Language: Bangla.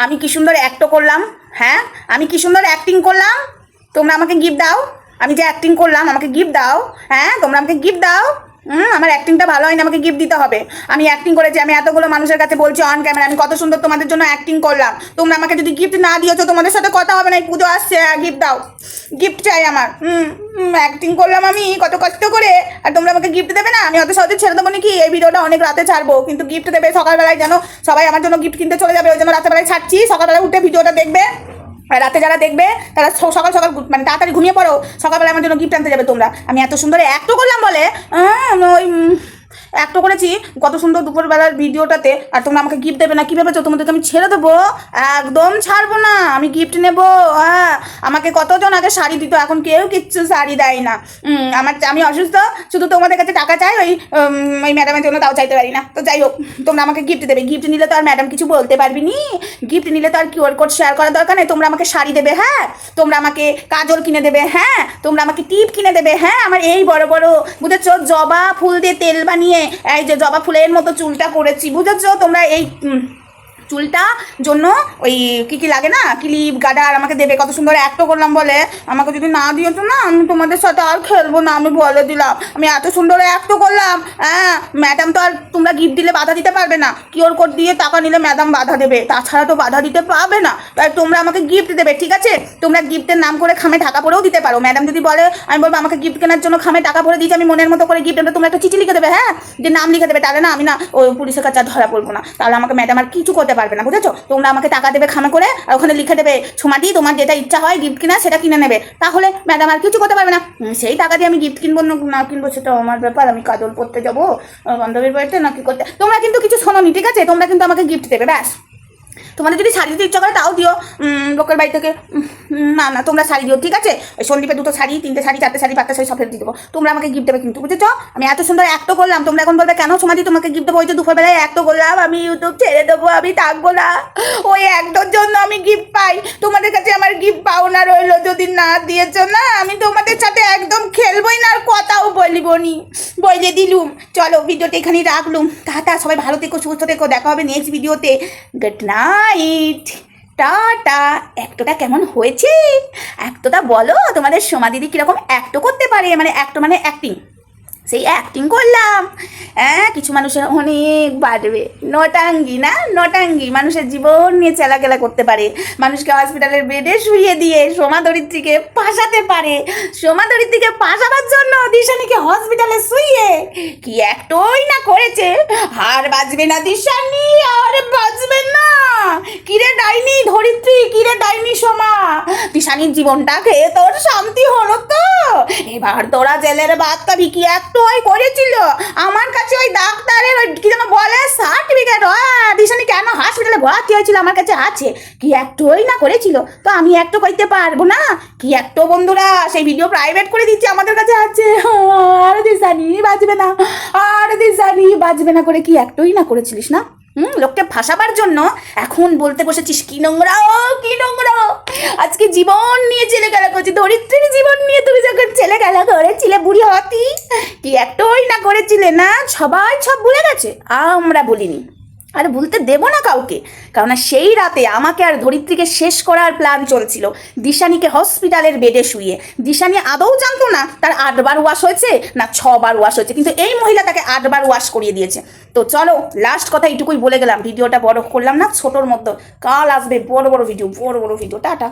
আমি কি সুন্দর অ্যাক্টও করলাম? হ্যাঁ? আমি কি সুন্দর অ্যাক্টিং করলাম? তোমরা আমাকে গিফট দাও। আমি যে অ্যাক্টিং করলাম, আমাকে গিফট দাও। হ্যাঁ? তোমরা আমাকে গিফট দাও। হুম, আমার অ্যাক্টিংটা ভালো হয়নি, আমাকে গিফট দিতে হবে। আমি অ্যাক্টিং করেছি, আমি এতগুলো মানুষের কাছে বলছি অন ক্যামেরা আমি কত সুন্দর তোমাদের জন্য অ্যাক্টিং করলাম। তোমরা আমাকে যদি গিফট না দিয়েছ, তোমাদের সাথে কথা হবে না, এই পুজো আসছে গিফট দাও। গিফট চাই আমার। হুম অ্যাক্টিং করলাম আমি, কত কষ্ট করে। আর তোমরা আমাকে গিফট দেবে না? আমি অত সহজে ছেড়ে দেবো নাকি? এই ভিডিওটা অনেক রাতে ছাড়বো, কিন্তু গিফট দেবে সকালবেলায় যেন সবাই আমার জন্য গিফট কিনতে চলে যাবে, ওই জন্য রাতেবেলায় ছাড়ছি। সকালবেলায় উঠে ভিডিওটা দেখবে। রাতে যারা দেখবে, তারা সকাল সকাল মানে তাড়াতাড়ি ঘুমিয়ে পড়ো, সকালবেলা আমার জন্য গিফট আনতে যাবে তোমরা। আমি এত সুন্দর অ্যাক্টও করলাম বলে ওই অ্যাক্টও করেছি, কত সুন্দর দুপুরবেলার ভিডিওটাতে, আর তোমরা আমাকে গিফট দেবে না কী ভেবেছো তোমাদেরকে আমি ছেড়ে দেবো? একদম ছাড়বো না, আমি গিফট নেব হ্যাঁ আমাকে কতজন আগে শাড়ি দিত, এখন কেউ কিচ্ছু শাড়ি দেয় না। আমার আমি অসুস্থ, শুধু তোমাদের কাছে টাকা চাই, ওই ওই ম্যাডামের জন্য তাও চাইতে পারি না। তো যাই হোক, তোমরা আমাকে গিফট দেবে গিফট নিলে তো আর ম্যাডাম কিছু বলতে পারবি নি? গিফট নিলে তো আর কিউআর কোড শেয়ার করার দরকার নেই, তোমরা আমাকে শাড়ি দেবে হ্যাঁ? তোমরা আমাকে কাজল কিনে দেবে হ্যাঁ? তোমরা আমাকে টিপ কিনে দেবে হ্যাঁ? আমার এই বড় বড়, বুঝেছ? জবা ফুল দিয়ে তেল বানিয়ে এই যে জবা ফুলের মতো চুলটা করেছি বুঝেছ? তোমরা এই চুলটা জন্য ওই কি কি লাগে না, ক্লিপ, গাডার আমাকে দেবে, কত সুন্দর অ্যাক্টও করলাম বলে। আমাকে যদি না দিও তো না, আমি তোমাদের সাথে আর খেলব না, আমি বলে দিলাম। আমি এত সুন্দর অ্যাক্টও করলাম হ্যাঁ ম্যাডাম তো আর তোমরা গিফট দিলে বাধা দিতে পারবে না। কিওর কোড দিয়ে টাকা নিলে ম্যাডাম বাধা দেবে, তাছাড়া তো বাধা দিতে পারবে না। তাই তোমরা আমাকে গিফট দেবে, ঠিক আছে? তোমরা গিফটের নাম করে খামে টাকা পরেও দিতে পারো। ম্যাডাম যদি বলে, আমি বলব, আমাকে গিফট কেনার জন্য খামে টাকা ভরে দিয়েছি, আমি মনের মতো করে গিফট তোমরা একটা চিঠি লিখে দেবে হ্যাঁ? যে নাম লিখে দেবে, তাহলে না আমি না ওই পুলিশের কাছে ধরা পড়ব না। তাহলে আমাকে ম্যাডাম আর কিছু করতে পারবে না, বুঝেছ? তোমরা আমাকে টাকা দেবে খামে করে, আর ওখানে লিখে দেবে সোমাদি তোমার যেটা ইচ্ছা হয় গিফট কিনা, সেটা কিনে নেবে। তাহলে ম্যাডাম আর কিছু করতে পারবে না। সেই টাকা দিয়ে আমি গিফট কিনবো, না না কিনবো সেটা আমার ব্যাপার। আমি কাজল পড়তে যাব বান্ধবীর বাড়িতে, না কি করতে তোমরা কিন্তু কিছু শোনোনি, ঠিক আছে? তোমরা কিন্তু আমাকে গিফট দেবে, ব্যাস। তোমাদের যদি শাড়ি দিতে ইচ্ছা করে, তাও দিও। লোকের বাড়ি থেকে। না না, তোমরা শাড়ি দিও, ঠিক আছে? ওই সন্দীপে দুটো শাড়ি, তিনটে শাড়ি, চারটে শাড়ি, পাঁচটা শাড়ি সব ফেরত দিয়ে দেবো। তোমরা আমাকে গিফট দেবে কিন্তু, বুঝেছ? আমি এত সুন্দর অ্যাক্টও করলাম, তোমরা এখন বলবে, কেন সমাধি তোমাকে গিফট দেবো? ওই যে দুপুরবেলায় অ্যাক্টও করলাম, আমি ইউটিউব ছেড়ে দেবো, আমি থাকব না। ওই একটার জন্য আমি গিফট পাই। তোমাদের কাছে আমার গিফট পাও না রইল যদি না দিয়েছ না, আমি তোমাদের সাথে একদম খেলবই না, আর কথাও বলব নি। বলে দিলুম। চলো ভিডিওটা এখানেই রাখলুম। টাটা, সবাই ভালো থেকো, সুস্থ থেকো। দেখা হবে নেক্সট ভিডিওতে। Good night tata. একটোটা কেমন হয়েছে? অ্যাক্টটা বলো, তোমাদের সোমা দিদি কীরকম অ্যাক্টও করতে পারে? মানে অ্যাক্ট মানে অ্যাক্টিং সেই অ্যাক্টিং করলাম। হ্যাঁ কিছু মানুষের অনেক বাড়বে। নটাঙ্গি না? নটাঙ্গি। মানুষের জীবন নিয়ে চেলাকেলা করতে পারে। মানুষকে হসপিটালের বেডে শুইয়ে দিয়ে সোমা দরিদ্রীকে পাশাতে পারে। সোমা দরিদ্রীকে পাশাবার জন্য দিশানিকে হসপিটালে শুয়ে কি একটই না করেছে? আর বাজবে না দিশানি, আর বাজবে না। কিরে ডাইনি ধরিত্রী, কিরে ডাইনি সোমা? দিশানির জীবনটা খেয়ে তোর শান্তি হলো তো। এবার তোরা জেলের বাচ্চা কি একটুই করেছিল। আমার কাছে ওই ডাক্তারের ওই কি যেন বলে সার্টিফিকেট দিশানি কেন হসপিটালে ভর্তি হয়েছিল? আমার কাছে আছে। কি একটুই না করেছিল? তো আমি একটু করতে পারব না? কি একটু বন্ধুরা, সেই ভিডিও প্রাইভেট করে দিচ্ছি আমাদের কাছে আছে। আর দিশানি বাজবে না। আর দিশানি বাজবে না করে কি একটাই না করেছিলিস না? হুম, লোককে ফাঁসাবার জন্য এখন বলতে বসেছিস, কি নোংরা, ও, কি নোংরা। আজকে জীবন নিয়ে ছেলে খেলা করছি ধরিত্রীর জীবন নিয়ে তুমি যখন ছেলে খেলা করেছিলে বুড়ি হতি কি একটাই না করেছিলে না? সবাই সব ভুলে গেছে, আমরা বলিনি আর বলতে দেবো না কাউকে। কারণ সেই রাতে আমাকে আর ধরিত্রীকে শেষ করার প্ল্যান চলছিল। দিশানিকে হসপিটালের বেডে শুয়ে দিশানি আদৌ জানতো না তার আটবার ওয়াশ হয়েছে না ছবার ওয়াশ হয়েছে। কিন্তু এই মহিলা তাকে আটবার ওয়াশ করিয়ে দিয়েছে। তো চলো লাস্ট কথা এইটুকুই বলে গেলাম। ভিডিওটা বড় করলাম না, ছোটোর মতো কাল আসবে বড় বড় ভিডিও বড় বড় ভিডিও টাটা।